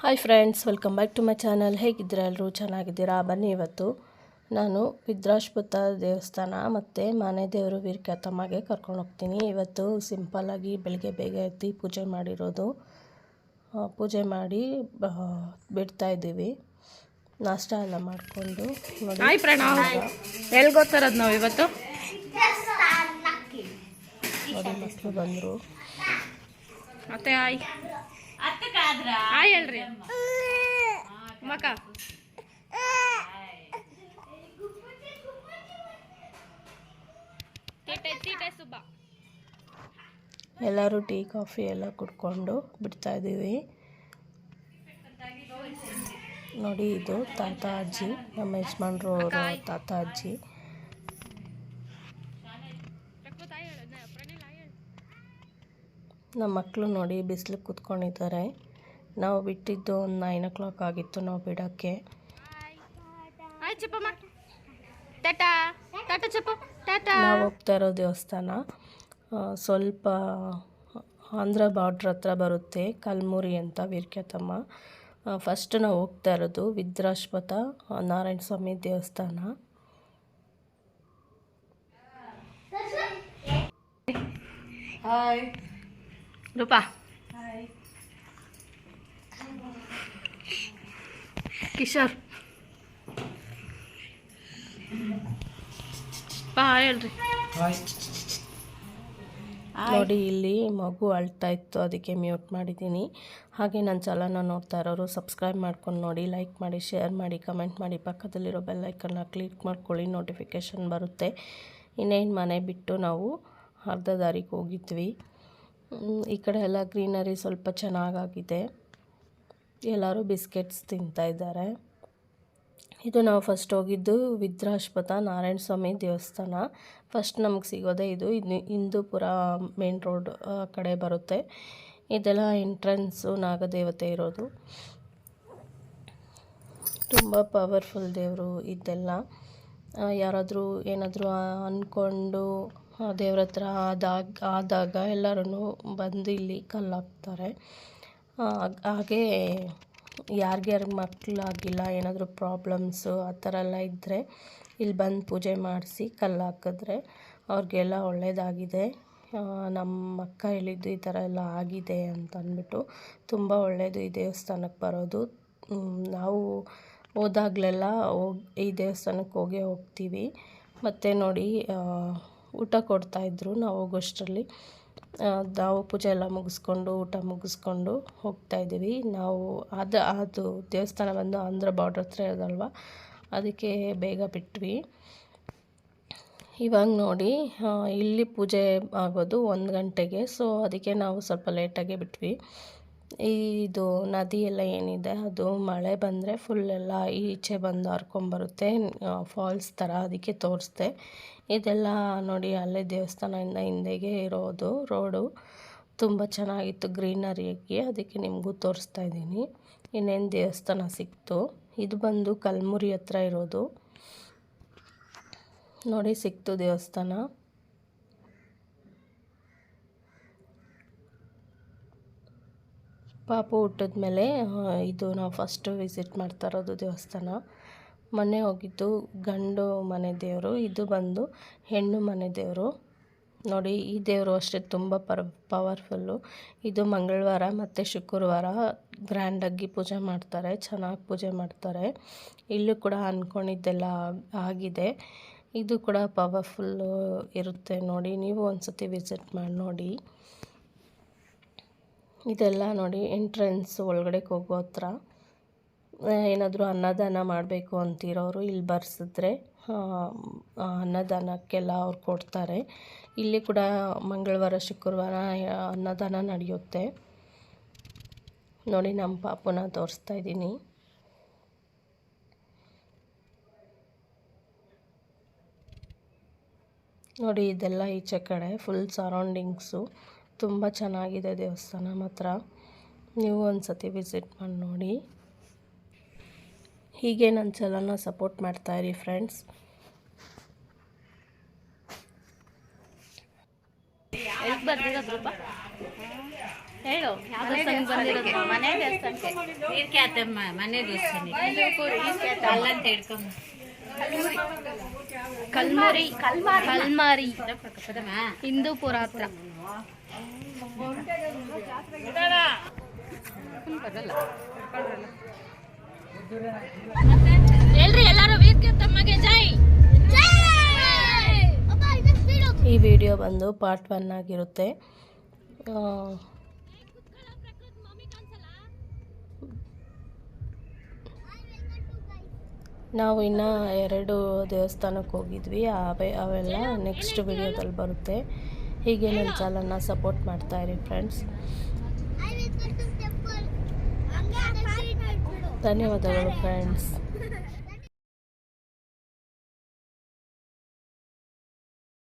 Hi friends welcome back to my channel ಹೇಗಿದ್ದೀರಾ ಎಲ್ಲರೂ? ಚೆನ್ನಾಗಿದ್ದೀರಾ? ಬನ್ನಿ ಇವತ್ತು. ನಾನು ವಿದ್ರಾಶ್ಪುತ ದೇವಸ್ಥಾನ ಮತ್ತು ಮನೆ ದೇವರು ವೀರಕ್ಯಾತಮ್ಮಗೆ ಕರ್ಕೊಂಡು ಹೋಗ್ತೀನಿ. ಇವತ್ತು ಸಿಂಪಲ್ಲಾಗಿ ಬೆಳಗ್ಗೆ ಬೇಗ ಎತ್ತಿ ಪೂಜೆ ಮಾಡಿರೋದು. ಪೂಜೆ ಮಾಡಿ ಬಿಡ್ತಾ ಇದ್ದೀವಿ. ನಾಷ್ಟ ಎಲ್ಲ ಮಾಡಿಕೊಂಡು ಎಲ್ಲಿ ಗೊತ್ತಿರೋದು ನಾವು ಇವತ್ತು? ನೋಡಿ ಮಕ್ಕಳು ಬಂದರು. ಮತ್ತೆ ಹಾಯ್ ಹೇಳ್ರಿ. ಸುಬ್ಬ. ಎಲ್ಲರೂ ಟೀ ಕಾಫಿ ಎಲ್ಲ ಕುಡ್ಕೊಂಡು ಬಿಡ್ತಾ ಇದ್ದೀವಿ. ನೋಡಿ ಇದು ತಾತ ಅಜ್ಜಿ ನಮ್ಮ ಯಜಮಾನ್ರು ಅವರು ತಾತ ಅಜ್ಜಿ. ನಮ್ಮ ಮಕ್ಕಳು ನೋಡಿ ಬಿಸಿಲಿಗೆ ಕೂತ್ಕೊಂಡಿದ್ದಾರೆ. ನಾವು ಬಿಟ್ಟಿದ್ದು ಒಂದು ನೈನ್ ಓ ಕ್ಲಾಕ್ ಆಗಿತ್ತು ನಾವು ಬಿಡೋಕ್ಕೆ. ಹಾಯ್ ಚಪ್ಪಮ್ಮ ಟಾಟಾ ಟಾಟಾ ಚಪ್ಪ ಟಾಟಾ. ನಾವು ಹೋಗ್ತಾ ಇರೋ ದೇವಸ್ಥಾನ ಸ್ವಲ್ಪ ಆಂಧ್ರ ಬಾರ್ಡ್ರ್ ಹತ್ರ ಬರುತ್ತೆ ಕಲ್ಮುರಿ ಅಂತ ವೀರ್ಕ್ಯತಮ್ಮ ಫಸ್ಟ್ ನಾವು ಹೋಗ್ತಾ ಇರೋದು ವಿದ್ರಾಶ್ಪತ ನಾರಾಯಣ ಸ್ವಾಮಿ ದೇವಸ್ಥಾನ. ರೂಪಾ ಕಿಶೋರ್ ಪಾ ಹೇಳ್ರಿ. ನೋಡಿ ಇಲ್ಲಿ ಮಗು ಅಳ್ತಾ ಇತ್ತು ಅದಕ್ಕೆ ಮ್ಯೂಟ್ ಮಾಡಿದ್ದೀನಿ. ಹಾಗೆ ನನ್ನ ಚಾನಲ್ನ ನೋಡ್ತಾ ಇರೋರು ಸಬ್ಸ್ಕ್ರೈಬ್ ಮಾಡ್ಕೊಂಡು ನೋಡಿ ಲೈಕ್ ಮಾಡಿ ಶೇರ್ ಮಾಡಿ ಕಮೆಂಟ್ ಮಾಡಿ ಪಕ್ಕದಲ್ಲಿರೋ ಬೆಲ್ ಐಕನ್ನ ಕ್ಲಿಕ್ ಮಾಡ್ಕೊಳ್ಳಿ ನೋಟಿಫಿಕೇಷನ್ ಬರುತ್ತೆ. ಇನ್ನೇನು ಮನೆ ಬಿಟ್ಟು ನಾವು ಅರ್ಧ ದಾರಿಗೆ ಹೋಗಿದ್ವಿ. ಈ ಕಡೆ ಎಲ್ಲ ಗ್ರೀನರಿ ಸ್ವಲ್ಪ ಚೆನ್ನಾಗಾಗಿದೆ. ಎಲ್ಲರೂ ಬಿಸ್ಕೆಟ್ಸ್ ತಿಂತಾ ಇದ್ದಾರೆ. ಇದು ನಾವು ಫಸ್ಟ್ ಹೋಗಿದ್ದು ವಿದ್ರಾಶ್ಪಥ ನಾರಾಯಣ ಸ್ವಾಮಿ ದೇವಸ್ಥಾನ. ಫಸ್ಟ್ ನಮಗೆ ಸಿಗೋದೇ ಇದು. ಇದು ಹಿಂದೂಪುರ ಮೇನ್ ರೋಡ್ ಕಡೆ ಬರುತ್ತೆ. ಇದೆಲ್ಲ ಎಂಟ್ರೆನ್ಸು ನಾಗದೇವತೆ ಇರೋದು. ತುಂಬ ಪವರ್ಫುಲ್ ದೇವರು ಇದೆಲ್ಲ. ಯಾರಾದರೂ ಏನಾದರೂ ಅಂದ್ಕೊಂಡು ದೇವ್ರ ಹತ್ರ ಆದಾಗ ಆದಾಗ ಎಲ್ಲರೂ ಬಂದು ಇಲ್ಲಿ ಕಲ್ಲು ಹಾಕ್ತಾರೆ ಹಾಗೇ ಯಾರಿಗ್ಯಾರಿಗೆ ಮಕ್ಕಳಾಗಿಲ್ಲ ಏನಾದರೂ ಪ್ರಾಬ್ಲಮ್ಸು ಆ ಥರ ಎಲ್ಲ ಇದ್ದರೆ ಇಲ್ಲಿ ಬಂದು ಪೂಜೆ ಮಾಡಿಸಿ ಕಲ್ಲು ಹಾಕಿದ್ರೆ ಅವ್ರಿಗೆಲ್ಲ ಒಳ್ಳೆಯದಾಗಿದೆ ನಮ್ಮ ಅಕ್ಕ ಹೇಳಿದ್ದು ಈ ಥರ ಎಲ್ಲ ಆಗಿದೆ ಅಂತ ಅಂದ್ಬಿಟ್ಟು ತುಂಬ ಒಳ್ಳೆಯದು ಈ ದೇವಸ್ಥಾನಕ್ಕೆ ಬರೋದು. ನಾವು ಹೋದಾಗಲೆಲ್ಲ ಹೋಗಿ, ಈ ದೇವಸ್ಥಾನಕ್ಕೆ ಹೋಗೇ ಹೋಗ್ತೀವಿ. ಮತ್ತು ನೋಡಿ ಊಟ ಕೊಡ್ತಾಯಿದ್ರು ನಾವು ಹೋಗೋಷ್ಟರಲ್ಲಿ ನಾವು ಪೂಜೆ ಎಲ್ಲ ಮುಗಿಸ್ಕೊಂಡು, ಊಟ ಮುಗಿಸ್ಕೊಂಡು ಹೋಗ್ತಾ ಇದ್ದೀವಿ. ನಾವು ಅದು ಅದು ದೇವಸ್ಥಾನ ಬಂದು ಆಂಧ್ರ ಬಾರ್ಡ್ರ್ ಹತ್ರ ಇರೋದಲ್ವ? ಅದಕ್ಕೆ ಬೇಗ ಬಿಟ್ವಿ. ಇವಾಗ ನೋಡಿ ಇಲ್ಲಿ ಪೂಜೆ ಆಗೋದು ಒಂದು ಗಂಟೆಗೆ. ಸೊ ಅದಕ್ಕೆ ನಾವು ಸ್ವಲ್ಪ ಲೇಟಾಗೆ ಬಿಟ್ವಿ. ಇದು ನದಿ ಎಲ್ಲ ಏನಿದೆ, ಅದು ಮಳೆ ಬಂದರೆ ಫುಲ್ ಎಲ್ಲ ಈಚೆ ಬಂದು ಹರ್ಕೊಂಬರುತ್ತೆ ಫಾಲ್ಸ್ ಥರ ಅದಕ್ಕೆ ತೋರಿಸ್ದೆ. ಇದೆಲ್ಲ ನೋಡಿ ಅಲ್ಲೇ ದೇವಸ್ಥಾನದಿಂದ ಹಿಂದೆಗೆ ಇರೋದು ರೋಡು ತುಂಬ ಚೆನ್ನಾಗಿತ್ತು ಗ್ರೀನರಿಯಾಗಿ ಅದಕ್ಕೆ ನಿಮಗೂ ತೋರಿಸ್ತಾ ಇದ್ದೀನಿ. ಇನ್ನೇನು ದೇವಸ್ಥಾನ ಸಿಕ್ತು? ಇದು ಬಂದು ಕಲ್ಮುರಿ ಹತ್ರ ಇರೋದು. ನೋಡಿ ಸಿಕ್ತು ದೇವಸ್ಥಾನ. ಪಾಪು ಹುಟ್ಟಿದ್ಮೇಲೆ ಇದು ನಾವು ಫಸ್ಟು ವಿಸಿಟ್ ಮಾಡ್ತಾ ಇರೋದು ದೇವಸ್ಥಾನ. ಮೊನ್ನೆ ಹೋಗಿದ್ದು ಗಂಡು ಮನೆ ದೇವರು, ಇದು ಬಂದು ಹೆಣ್ಣು ಮನೆ ದೇವರು. ನೋಡಿ, ಈ ದೇವರು ಅಷ್ಟೇ ತುಂಬ ಪರ್ ಪವರ್ಫುಲ್ಲು ಇದು ಮಂಗಳವಾರ ಮತ್ತು ಶುಕ್ರವಾರ ಗ್ರ್ಯಾಂಡಾಗಿ ಪೂಜೆ ಮಾಡ್ತಾರೆ, ಚೆನ್ನಾಗಿ ಪೂಜೆ ಮಾಡ್ತಾರೆ. ಇಲ್ಲೂ ಕೂಡ ಅಂದ್ಕೊಂಡಿದ್ದೆಲ್ಲ ಆಗಿದೆ. ಇದು ಕೂಡ ಪವರ್ಫುಲ್ಲು ಇರುತ್ತೆ ನೋಡಿ, ನೀವು ಒಂದು ಸತಿ ವಿಸಿಟ್ ಮಾಡಿ, ನೋಡಿ. ಇದೆಲ್ಲ ನೋಡಿ ಎಂಟ್ರೆನ್ಸ್ ಒಳಗಡೆ ಹೋಗೋ ಹತ್ರ. ಏನಾದರೂ ಅನ್ನದಾನ ಮಾಡಬೇಕು ಅಂತಿರೋರು ಇಲ್ಲಿ ಬರ್ಸಿದ್ರೆ ಅನ್ನದಾನಕ್ಕೆಲ್ಲ ಅವ್ರು ಕೊಡ್ತಾರೆ. ಇಲ್ಲಿ ಕೂಡ ಮಂಗಳವಾರ, ಶುಕ್ರವಾರ ಅನ್ನದಾನ ನಡೆಯುತ್ತೆ. ನೋಡಿ ನಮ್ಮ ಪಾಪುನ ತೋರಿಸ್ತಾ ಇದ್ದೀನಿ. ನೋಡಿ ಇದೆಲ್ಲ ಈಚೆ ಕಡೆ ಫುಲ್ ಸರೌಂಡಿಂಗ್ಸು ತುಂಬ ಚೆನ್ನಾಗಿದೆ ದೇವಸ್ಥಾನ ಮಾತ್ರ. ನೀವು ಒಂದು ಸತಿ ವಿಸಿಟ್ ಮಾಡಿ ನೋಡಿ. ಹೀಗೆ ನನ್ನ ಚಲನ ಸಪೋರ್ಟ್ ಮಾಡ್ತಾಯಿರಿ ಫ್ರೆಂಡ್ಸ್ ಹೇಳು. ಮನೆ ದೇವಸ್ಥಾನಕ್ಕೆ. ನೀರ್ಕ್ಯಾತಮ್ಮ ಮನೆ ದೇವಸ್ಥಾನಕ್ಕೆ. ಅಲ್ಲಂತ ಹಿಡ್ಕೊಂಬ ಕಲ್ಮರಿ. ಕಲ್ಮಾರಿ. ಹಿಂದೂ ಹಿಂದೂಪುರ ಹತ್ರ ಹೇಳ್ರಿ ಎಲ್ಲಾರು ವೀರ್ಕೆ ತಮ್ಮಗೆ ಜೈ! ಈ ವಿಡಿಯೋ ಬಂದು ಪಾರ್ಟ್ ಒನ್ ಆಗಿರುತ್ತೆ. ನಾವು ಇನ್ನು ಎರಡು ದೇವಸ್ಥಾನಕ್ಕೆ ಹೋಗಿದ್ವಿ. ಅವೆ ಅವೆಲ್ಲ ನೆಕ್ಸ್ಟ್ ವಿಡಿಯೋದಲ್ಲಿ ಬರುತ್ತೆ. ಹೀಗೆ ನನ್ನ ಚಾನಲ್ನ ಸಪೋರ್ಟ್ ಇರಿ ಫ್ರೆಂಡ್ಸ್ ಧನ್ಯವಾದಗಳು ಫ್ರೆಂಡ್ಸ್